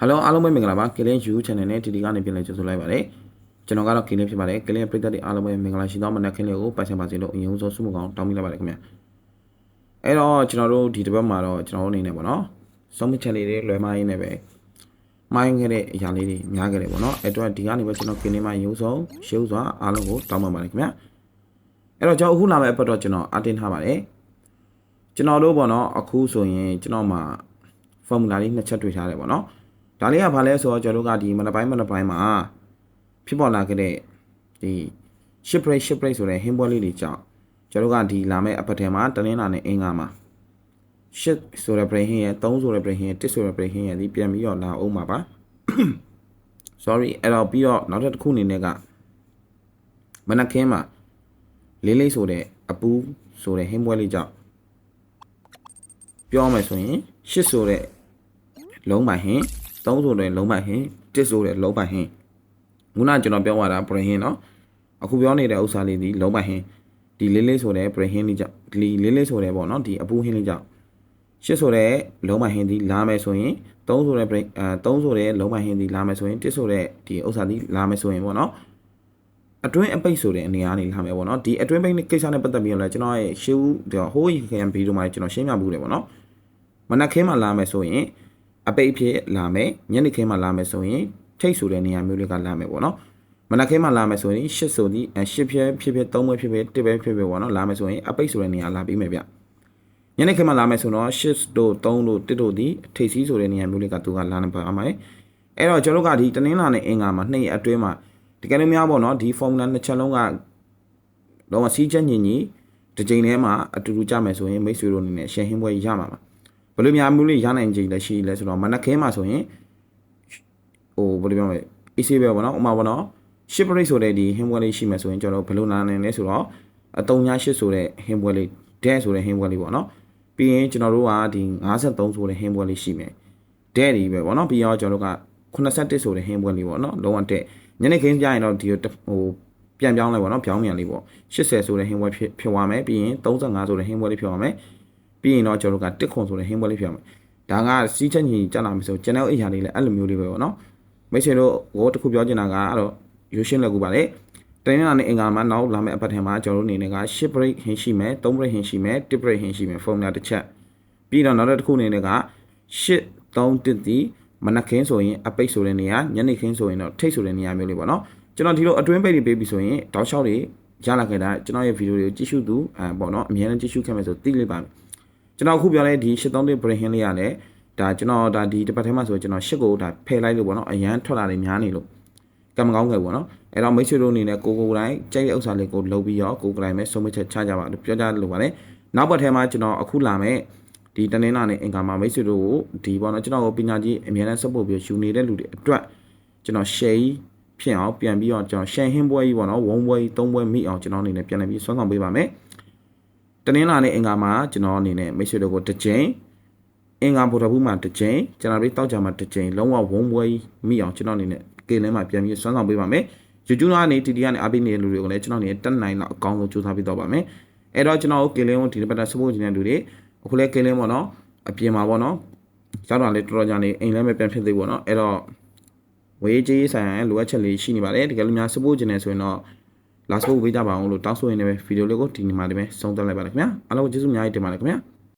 ဟယ်လိုအားလုံးပဲမင်္ဂလာပါကလင်း YouTube channel နဲ့ဒီဒီကနေပြန်လည်ကြိုဆိုလိုက်ပါတယ်ကျွန်တော်ကတော့ကလင်းဖြစ်ပါတယ်ကလင်းပရိသတ်တွေအားလုံးပဲမင်္ဂလာရှိသောမနက်ခင်းလေးကိုပတ်စံပါစေလို့အရင်ဆုံးဆုမကောင်းတောင်းမိလိုက်ပါတယ်ခင်ဗျအဲ့တော့ကျွန်တော်တို့ဒီတစ်ပတ်မှာတော့ကျွန်တော်တို့အနေနဲ့ပေါ့နော်ဆုံးမချက်လေးတွေလွယ်မရင်းနဲ့ပဲမိုင်းခဲ့တဲ့အရာလေးတွေများခဲ့တယ်ပေါ့နော်အဲ့တော့ဒီကနေပဲကျွန်တော်ကလင်းမှာရုံဆုံးရှုပ်စွာအားလုံးကိုတောင်းပန်ပါတယ်ခင်ဗျအဲ့တော့ကျွန်တော်အခုလာမယ့်အပတ်တော့ကျွန်တော်အတင်းထားပါတယ်ကျွန်တော်တို့ပေါ့နော်အခုဆိုရင်ကျွန်တော်မှာ formula လေးနှစ်ချက်တွေ့ထားတယ်ပေါ့နော် ဒါလေးကဘာလဲဆိုတော့ကျွန်တော်တို့ကဒီမနက်ပိုင်းမနက်ပိုင်းမှာဖြစ်ပေါ်လာခဲ့တဲ့ဒီ ship break ship break ဆိုတဲ့ him ပွဲလေးတွေကြောင့်ကျွန်တော်တို့ကဒီလာမယ့်အပတ်ထဲမှာတနင်္လာနဲ့အင်္ဂါမှာ ship ဆိုတဲ့ break ဟင်းရဲ့3ဆိုတဲ့ break ဟင်းရဲ့1ဆိုတဲ့ break ဟင်းရဲ့ဒီပြန်ပြီးတော့လာအောင်ပါပါ sorry အဲ့တော့ပြီးတော့နောက်တစ်ခုအနေနဲ့ကမနက်ခင်းမှာလေးလေးဆိုတဲ့အပူဆိုတဲ့ဟင်းပွဲလေးကြောင့်ပြောမယ်ဆိုရင်ရှစ်ဆိုတဲ့လုံးပိုင်ဟင်း သုံးဆိုတွင်လုံးပိုက်ဟင်တစ်ဆိုတဲ့လုံးပိုက်ဟင်ခုနကျွန်တော်ပြောသွားတာပရဟင်နော်အခုပြောနေတဲ့ဥစ္စာလေးဒီလုံးပိုက်ဟင်ဒီလေးလေးဆိုတဲ့ပရဟင်လေးကြောင့်ဒီလေးလေးဆိုတဲ့ပေါ့နော်ဒီအပူဟင်လေးကြောင့်ရှစ်ဆိုတဲ့လုံးပိုက်ဟင်ဒီလာမယ်ဆိုရင်သုံးဆိုတဲ့အဲသုံးဆိုတဲ့လုံးပိုက်ဟင်ဒီလာမယ်ဆိုရင်တစ်ဆိုတဲ့ဒီဥစ္စာဒီလာမယ်ဆိုရင်ပေါ့နော်အတွင်းအပိတ်ဆိုတဲ့အနေအားနေလာမယ်ပေါ့နော်ဒီအတွင်းပိတ်ကိစ္စနဲ့ပတ်သက်ပြီးတော့လည်းကျွန်တော်ရဲ့ရှေးဦးဟိုးရင်ခံဗီဒီယိုမှာကျွန်တော်ရှင်းပြမှုတယ်ပေါ့နော်မနက်ခင်းမှလာမယ်ဆိုရင် အပိတ်ဖြစ်လာမယ်ညနေခင်းမှာလာမယ်ဆိုရင်ထိတ်ဆိုတဲ့နေရာမျိုးလေးကလာမယ်ပေါ့နော်မနက်ခင်းမှာလာမယ်ဆိုရင်ရှစ်ဆိုဒီရှစ်ဖြစ်ဖြစ်ဖြစ်သုံးဘဲဖြစ်ဖြစ်တစ်ဘဲဖြစ်ဖြစ်ပေါ့နော်လာမယ်ဆိုရင်အပိတ်ဆိုတဲ့နေရာလာပြီးမယ်ဗျညနေခင်းမှာလာမယ်ဆိုတော့ရှစ်တို့သုံးတို့တစ်တို့ဒီထိတ်စီးဆိုတဲ့နေရာမျိုးလေးကသူကလာနေပါအမယ်အဲ့တော့ကျွန်တော်ကဒီတနင်္လာနဲ့အင်္ဂါမှာနှစ်ရက်အတွင်းမှာတကယ်လို့များပေါ့နော်ဒီ formula နှစ်ချက်လုံးကတော့စီးချက်ညင်ညီတစ်ချိန်ထဲမှာအတူတူကြမယ်ဆိုရင်မိတ်ဆွေတို့အနေနဲ့ရှယ်ဟင်းပွဲရမှာပါ ဘယ်လိုများမျိုးလေးရနိုင်ကြလဲရှိလဲဆိုတော့မနက်ခင်းမှာဆိုရင်ဟိုဘယ်လိုပြောမလဲ AC ပဲပေါ့နော်ဥမာပေါ့နော် ship rate ဆိုတဲ့ဒီဟင်းပွဲလေးရှိမယ်ဆိုရင်ကျွန်တော်ဘယ်လိုနားနိုင်လဲဆိုတော့အတုံညာ8ဆိုတဲ့ဟင်းပွဲလေး dash ဆိုတဲ့ဟင်းပွဲလေးပေါ့နော်ပြီးရင်ကျွန်တော်တို့ကဒီ53ဆိုတဲ့ဟင်းပွဲလေးရှိမယ် dash ဒီပဲပေါ့နော်ပြီးတော့ကျွန်တော်တို့က81ဆိုတဲ့ဟင်းပွဲလေးပေါ့နော်လုံးဝတက်ညနေခင်းပြရင်တော့ဒီဟိုပြန်ပြောင်းလိုက်ပေါ့နော်ပြောင်းပြန်လေးပေါ့80ဆိုတဲ့ဟင်းပွဲဖြစ်ဖြစ်သွားမယ်ပြီးရင်35ဆိုတဲ့ဟင်းပွဲလေးဖြစ်သွားမယ် ပြီးရင်တော့ကျွန်တော်တို့ကတစ်ခွန်ဆိုတဲ့ဟင်းပွဲလေးဖြစ်သွားမယ်ဒါကစီးချက်ညီကျလာမယ်ဆိုကျွန်တော်အိမ်ဟာလေးလည်းအဲ့လိုမျိုးလေးပဲပေါ့နော်မိတ်ဆွေတို့ဟိုတခုပြောချင်တာကအဲ့တော့ရိုးရှင်းလက်ကူပါလေတနင်္လာနေ့အင်္ဂါမှာနောက်လာမယ့်အပတ်ထဲမှာကျွန်တော်တို့အနေနဲ့က10 break ဟင်းရှိမယ်3 break ဟင်းရှိမယ်1 break ဟင်းရှိမယ် formula တစ်ချက်ပြီးတော့နောက်တစ်ခုအနေနဲ့က10 3တစ်ဒီမနက်ခင်းဆိုရင်အပိတ်ဆိုတဲ့နေရာညနေခင်းဆိုရင်တော့ထိတ်ဆိုတဲ့နေရာမျိုးလေးပေါ့နော်ကျွန်တော်ဒီလိုအတွင်းပိတ်တွေပေးပြီးဆိုရင်တောက်လျှောက်တွေရလာခဲ့တာကျွန်တော်ရဲ့ဗီဒီယိုတွေကိုကြည့်ရှုသူအဲပေါ့နော်အများနဲ့ကြည့်ရှုခဲ့မယ်ဆိုသိလိမ့်ပါမယ် ကျွန်တော်အခုပြောလဲဒီ83 brain hin လေးရတယ်ဒါကျွန်တော်ဒါဒီတစ်ပတ်ထဲမှာဆိုကျွန်တော်ရှစ်ကိုဒါဖယ်လိုက်လို့ပေါ့နော်အရန်ထွက်လာတယ်များနေလို့ကံမကောင်းခဲ့ပေါ့နော်အဲ့တော့မိတ်ဆွေတို့အနေနဲ့ကိုကိုတိုင်းကြိုက်တဲ့ဥစ္စာလေးကိုလုပ်ပြီးတော့ကိုကိုတိုင်းပဲဆုံးမချက်ချကြပါလို့ပြောကြလို့ပါလေနောက်ပတ်ထဲမှာကျွန်တော်အခုလာမယ်ဒီတနင်္လာနေ့အင်္ဂါမှာမိတ်ဆွေတို့ကိုဒီပေါ့နော်ကျွန်တော်ကိုပညာကြီးအများနဲ့ support ပြီးယူနေတဲ့လူတွေအတွက်ကျွန်တော် share ဖြစ်အောင်ပြန်ပြီးတော့ကျွန်တော် share ဟင်းပွဲကြီးပေါ့နော်ဝုံပွဲကြီးသုံးပွဲမိအောင်ကျွန်တော်အနေနဲ့ပြန်လည်ပြီးဆွမ်းဆောင်ပေးပါမယ်တ နင်္လာနေ့အင်္ဂါမှာကျွန်တော်အနေနဲ့မိတ်ဆွေတို့ကိုတစ်ချိန်အင်္ဂါဗုဒ္ဓဘူးမှာတစ်ချိန်ကျွန်တော်တို့တောက်ကြမှာတစ်ချိန်လုံးဝဝုံပွဲကြီးမိအောင်ကျွန်တော်အနေနဲ့ကေလင်းမှာပြန်ပြီးဆွမ်းဆောင်ပေးပါမယ်ယူကျူးနာနေတီတီကနေအားပေးနေတဲ့လူတွေကိုလည်းကျွန်တော်အနေနဲ့တက်နိုင်လောက်အကောင်းဆုံးကြိုးစားပေးတော့ပါမယ်အဲ့တော့ကျွန်တော်တို့ကေလင်းကိုဒီတစ်ပတ်တာ support နေတဲ့လူတွေအခုလည်းကေလင်းပေါ့နော်အပြင်မှာပေါ့နော်ရောက်တော့လေတော်တော်ကြာနေအိမ်လည်းမပြန်ဖြစ်သေးဘူးပေါ့နော်အဲ့တော့ဝေးကြီးဆိုင်ရာလိုအပ်ချက်လေးရှိနေပါတယ်တကယ်လို့များ support ကျင်နေဆိုရင်တော့ လာ support ပေးကြပါအောင်လို့တောင်းဆိုရင်းနဲ့ပဲဗီဒီယိုလေးကိုဒီနေ့မှာဒီမဲ့ဆုံးသက်လိုက်ပါမယ်ခင်ဗျာအားလုံးကျေးဇူးအများကြီးတင်ပါတယ်ခင်ဗျာ